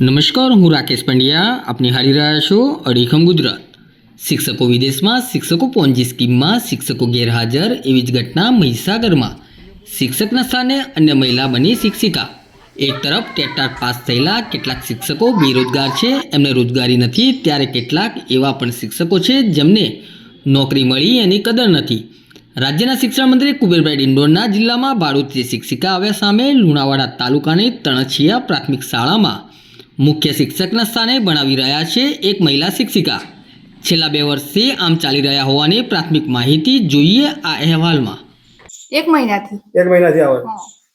નમસ્કાર, હું રાકેશ પંડ્યા. આપની હારી રહ્યા છો અડીખમ ગુજરાત. શિક્ષકો વિદેશમાં, શિક્ષકો પોન્જી સ્કીમમાં, શિક્ષકો ગેરહાજર એવી જ ઘટના મહીસાગરમાં. શિક્ષકના સ્થાને અન્ય મહિલા બની શિક્ષિકા. એક તરફ ટેટાટ પાસ થયેલા કેટલાક શિક્ષકો બેરોજગાર છે, એમને રોજગારી નથી, ત્યારે કેટલાક એવા પણ શિક્ષકો છે જેમને નોકરી મળી એની કદર નથી. રાજ્યના શિક્ષણ મંત્રી કુબેરભાઈ ડિંડોરના જિલ્લામાં ભાડુતી શિક્ષિકા આવ્યા સામે લુણાવાડા તાલુકાની તણછિયા પ્રાથમિક શાળામાં મુખ્ય શિક્ષકના સ્થાને ભણાવી રહ્યા છે એક મહિલા શિક્ષિકા. છેલ્લા બે વર્ષથી આમ ચાલી રહ્યા હોવાની પ્રાથમિક માહિતી જોઈએ આ અહેવાલમાં. એક મહિનાથી. એક મહિનાથી આવે.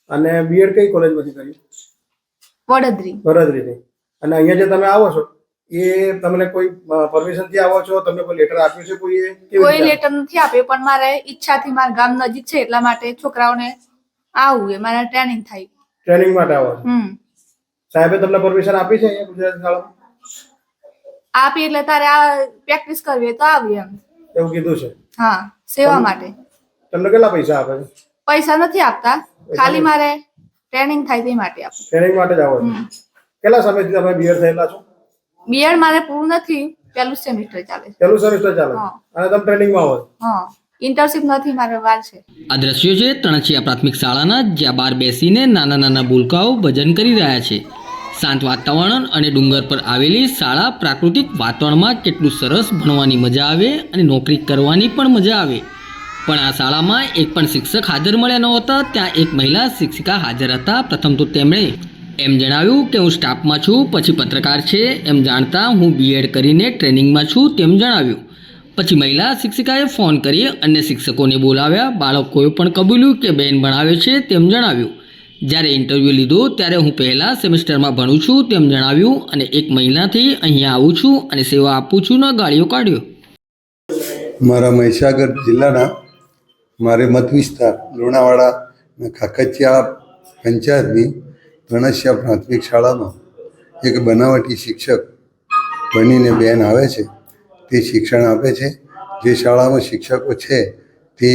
અને બીએડ કઈ કોલેજમાંથી કર્યું વડોદરી. વડોદરીની. અને અહીંયા જે તમે આવો છો એ તમને કોઈ પરમિશનથી આવો છો? તમને કોઈ લેટર આપ્યું છે કોઈએ? કોઈ લેટર નથી આપ્યો પણ મારે ઈચ્છાથી મારા ગામ નજીક છે એટલા માટે છોકરાઓને આવું એ મારે ટ્રેનિંગ થાય. ટ્રેનિંગ માટે આવો છો? સાહેબે તમને પરમિશન આપી છે અહીંયા ગુજરાત શાળામાં? આપી એટલે તારે આ પ્રેક્ટિસ કરવી હોય તો આવી એમ. એવું કીધું છે? હા સેવા માટે. તમને કેટલા પૈસા આપે છે? પૈસા નથી આપતા. ખાલી મારે ટ્રેનિંગ થાય તે માટે આપું. ટ્રેનિંગ માટે જ આવો છો? કેટલા સમયથી તમે બીએડ થયેલા છો? બીએડ મારે પૂરું નથી પહેલું સેમિસ્ટર ચાલે છે. પહેલું સેમિસ્ટર ચાલે. અને તમે ટ્રેનિંગમાં આવો છો હા. ઇન્ટર્નશિપ નથી મારે વાર છે. આ દ્રશ્યો છે તણછિયા પ્રાથમિક શાળાના જ્યાં બાર બેસીને નાના નાના ભૂલકાઓ ભજન કરી રહ્યા છે. શાંત વાતાવરણ અને ડુંગર પર આવેલી શાળા પ્રાકૃતિક વાતાવરણમાં કેટલું સરસ ભણવાની મજા આવે અને નોકરી કરવાની પણ મજા આવે. પણ આ શાળામાં એક પણ શિક્ષક હાજર મળ્યા નહોતા, ત્યાં એક મહિલા શિક્ષિકા હાજર હતા. પ્રથમ તો તેમણે એમ જણાવ્યું કે, હું સ્ટાફમાં છું, પછી પત્રકાર છે. એમ જાણતા હું બીએડ કરીને ટ્રેનિંગમાં છું, તેમ જણાવ્યું. પછી મહિલા શિક્ષિકાએ ફોન કરી અન્ય શિક્ષકોને બોલાવ્યા. બાળકોએ પણ કબૂલ્યું કે બેન ભણાવે છે તેમ જણાવ્યું. જ્યારે ઇન્ટરવ્યૂ લીધું ત્યારે હું પહેલાં સેમેસ્ટરમાં ભણું છું તેમ જણાવ્યું અને એક મહિનાથી અહીંયા આવું છું અને સેવા આપું છું ના ગાળીઓ કાઢ્યો. મારા મહીસાગર જિલ્લાના મારે મત વિસ્તાર લુણાવાડા અને કાકચિયા પંચાયતની તણસિયા પ્રાથમિક શાળામાં એક બનાવટી શિક્ષક બનીને બેન આવે છે, તે શિક્ષણ આપે છે. જે શાળામાં શિક્ષકો છે તે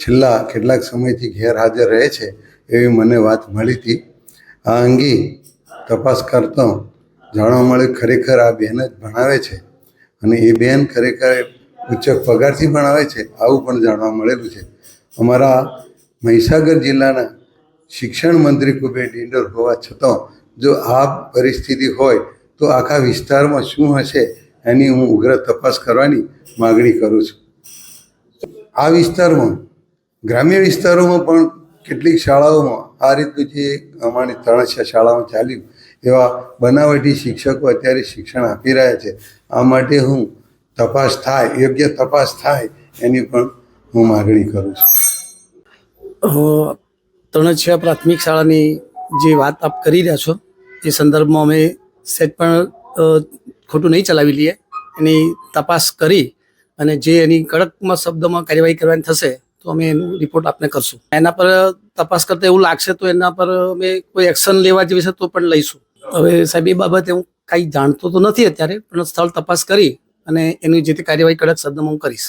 છેલ્લા કેટલાક સમયથી ગેરહાજર રહે છે. એવી મને વાત મળી હતી. આ અંગે તપાસ કરતો જાણવા મળે ખરેખર આ બેન જ ભણાવે છે અને એ બેન ખરેખર ઉચ્ચ પગારથી ભણાવે છે આવું પણ જાણવા મળેલું છે. અમારા મહીસાગર જિલ્લાના શિક્ષણ મંત્રી કુબેર ડિંડોર હોવા છતાં જો આ પરિસ્થિતિ હોય તો આખા વિસ્તારમાં શું હશે એની હું ઉગ્ર તપાસ કરવાની માગણી કરું છું. આ વિસ્તારમાં, ગ્રામ્ય વિસ્તારોમાં પણ કેટલીક શાળાઓમાં આ રીતનું જે અમારી ત્રણ શાળામાં ચાલ્યું, એવા બનાવટી શિક્ષકો અત્યારે શિક્ષણ આપી રહ્યા છે. આ માટે હું તપાસ થાય, યોગ્ય તપાસ થાય, એની પણ હું માગણી કરું છું. તણછિયા પ્રાથમિક શાળાની જે વાત આપ કરી રહ્યા છો, એ સંદર્ભમાં અમે સેજ પણ ખોટું નહીં ચલાવી લઈએ. એની તપાસ કરી અને જે એની કડકમાં શબ્દમાં કાર્યવાહી કરવાની થશે તો અમે એનું રિપોર્ટ આપને કરશું. એના પર તપાસ કરતા એવું લાગશે તો એના પર અમે કોઈ એક્શન લેવા જેવી છે તો પણ લઈશું. હવે સાહેબ, એ બાબતે હું કાંઈ જાણતો તો નથી અત્યારે, પણ સ્થળ તપાસ કરી અને એની જે તે કાર્યવાહી કડક શબ્દમાં હું કરીશ.